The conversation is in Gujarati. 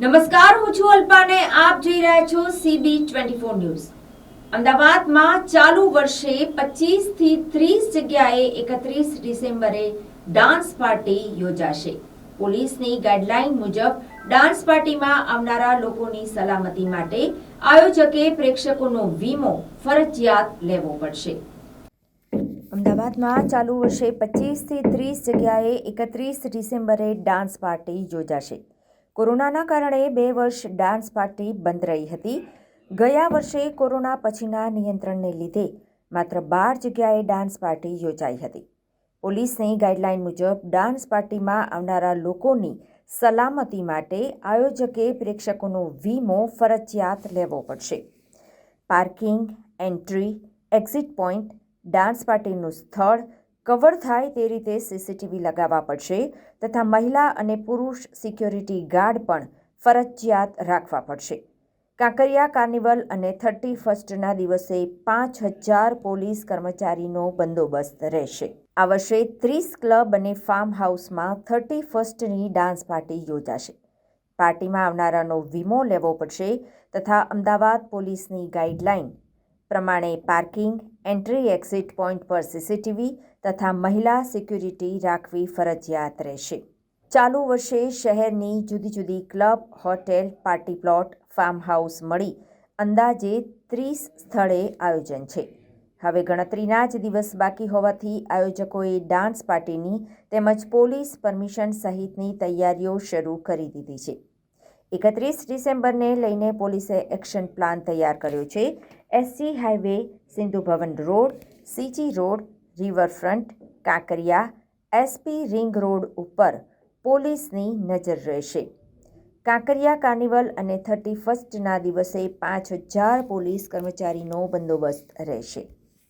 નમસ્કાર, હું છું અલ્પાને. આપ જોઈ રહ્યા છો સીબી ટ્વેન્ટી ફોર ન્યૂઝ. અમદાવાદમાં ચાલુ વર્ષે પચીસથી ત્રીસ જગ્યાએ એકત્રીસ ડિસેમ્બરે ડાન્સ પાર્ટી યોજાશે. પોલીસની ગાઈડલાઈન મુજબ ડાન્સ પાર્ટીમાં આવનારા લોકોની સલામતી માટે આયોજકે પ્રેક્ષકોનો વીમો ફરજિયાત લેવો પડશે. અમદાવાદમાં ચાલુ વર્ષે પચીસથી ત્રીસ જગ્યાએ એકત્રીસ ડિસેમ્બરે ડાન્સ પાર્ટી યોજાશે. કોરોનાના કારણે બે વર્ષ ડાન્સ પાર્ટી બંધ રહી હતી. ગયા વર્ષે કોરોના પછીના નિયંત્રણને લીધે માત્ર બાર જગ્યાએ ડાન્સ પાર્ટી યોજાઈ હતી. પોલીસની ગાઈડલાઈન મુજબ ડાન્સ પાર્ટીમાં આવનારા લોકોની સલામતી માટે આયોજકે પ્રેક્ષકોનો વીમો ફરજિયાત લેવો પડશે. Parking, entry, exit point, dance પાર્ટીનું સ્થળ કવર થાય તે રીતે સીસીટીવી લગાવવા પડશે તથા મહિલા અને પુરુષ સિક્યોરિટી ગાર્ડ પણ ફરજિયાત રાખવા પડશે. કાંકરિયા કાર્નિવલ અને થર્ટી ફર્સ્ટના દિવસે પાંચ હજાર પોલીસ કર્મચારીનો બંદોબસ્ત રહેશે. આ વર્ષે ત્રીસ ક્લબ અને ફાર્મ હાઉસમાં થર્ટી ફર્સ્ટની ડાન્સ પાર્ટી યોજાશે. પાર્ટીમાં આવનારાનો વીમો લેવો પડશે તથા અમદાવાદ પોલીસની ગાઈડલાઈન પ્રમાણે પાર્કિંગ, એન્ટ્રી, એક્ઝિટ પોઈન્ટ પર સીસીટીવી તથા મહિલા સિક્યુરિટી રાખવી ફરજિયાત રહેશે. ચાલુ વર્ષે શહેરની જુદી જુદી club, hotel, party plot, farm house મળી અંદાજે ત્રીસ સ્થળે આયોજન છે. હવે ગણતરીના જ દિવસ બાકી હોવાથી આયોજકોએ ડાન્સ પાર્ટીની તેમજ પોલીસ પરમિશન સહિતની તૈયારીઓ શરૂ કરી દીધી છે. એકત્રીસ ડિસેમ્બરને લઈને પોલીસે એક્શન પ્લાન તૈયાર કર્યો છે. SG highway Sindhu Bhavan road CG road riverfront Kankaria SP ring road ઉપર પોલીસની નજર રહેશે. કાંકરિયા કાર્નિવલ અને થર્ટી ફર્સ્ટના દિવસે પાંચ હજાર પોલીસ કર્મચારીનો બંદોબસ્ત રહેશે.